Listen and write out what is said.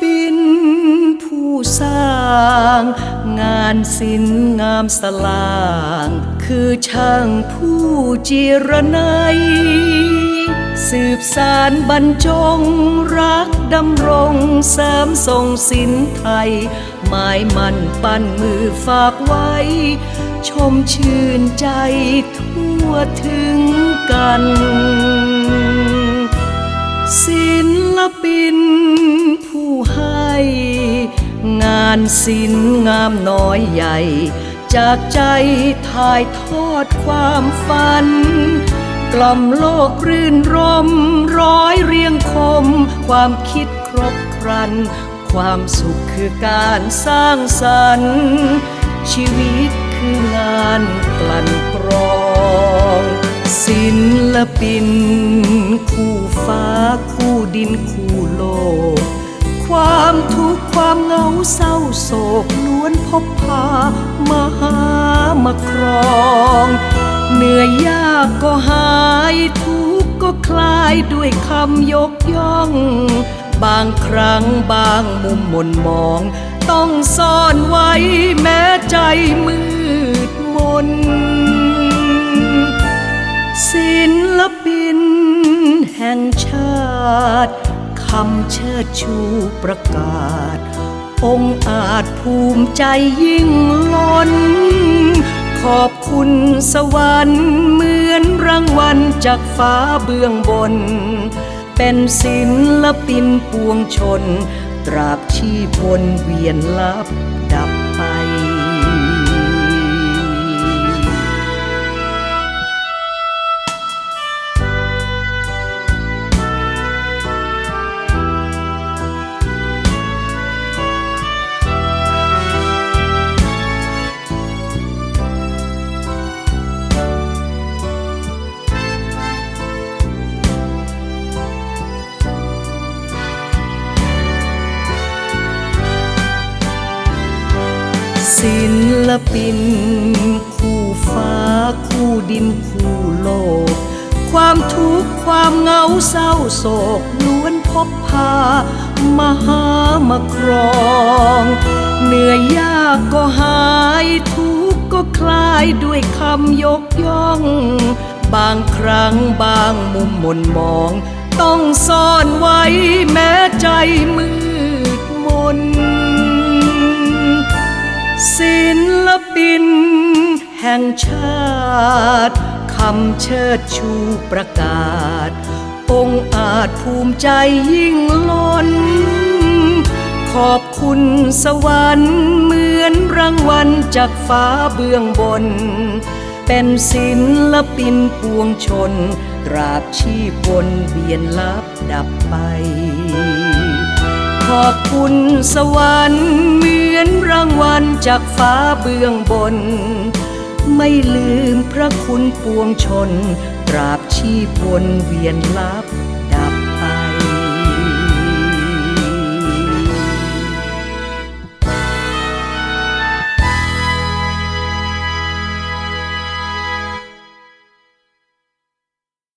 ปินผู้สร้าง งานศิลป์งามสลาง คือช่างผู้จีรนัย สืบสารบรรจงรักดำรงเสริมทรงศิลป์ไทย หมายมันปั้นมือฝากไว้ ชมชื่นใจทั่วถึงกันศิล ปินผู้ให้ งานศิลป์งามน้อยใหญ่ จากใจถ่ายทอดความฝัน กล่อมโลกรื่นรม ร้อยเรียงคม ความคิดครบครัน ความสุขคือการสร้างสรรค์ชีวิตคืองานกลั่นกรอง ศิลปิน ดินคู่โลก ความทุกข์ความเหงาเศร้าโศกล้วนพบพามาหามาครองเหนื่อยยากก็หายทุกข์ก็คลายด้วยคำยกย่อง บางครั้งบางมุมมนมอง ต้องซ่อนไว้แม้ใจมืดมนศิลปินแห่งชาติคำเชิดชูประกาศ องค์อาจภูมิใจยิ่งล้น ขอบคุณสวรรค์เหมือนรางวัลจากฟ้าเบื้องบน เป็นศิลปินปวงชน ตราบชีพวนเวียนลับ ศิลปิน คู่ฟ้าคู่ดินคู่โลก ความทุกข์ความเหงาเศร้าโศกล้วนพบพามาหามาครองเหนื่อยยากก็หายทุกข์ก็คลายด้วยคำยกย่อง บางครั้งบางมุมหม่นมอง ต้องซ่อนไว้แม้ใจมืดมน แห่งชาติคำเชิดชูประกาศ องค์อาจภูมิใจยิ่งล้น ขอบคุณสวรรค์เหมือนรางวัลจากฟ้าเบื้องบน เป็นศิลปินปวงชน ตราบชีพวนเวียนลับดับไป ขอบคุณสวรรค์เหมือนรางวัลจากฟ้าเบื้องบน ไม่ลืมพระคุณปวงชน ตราบชีพวนเวียนลับ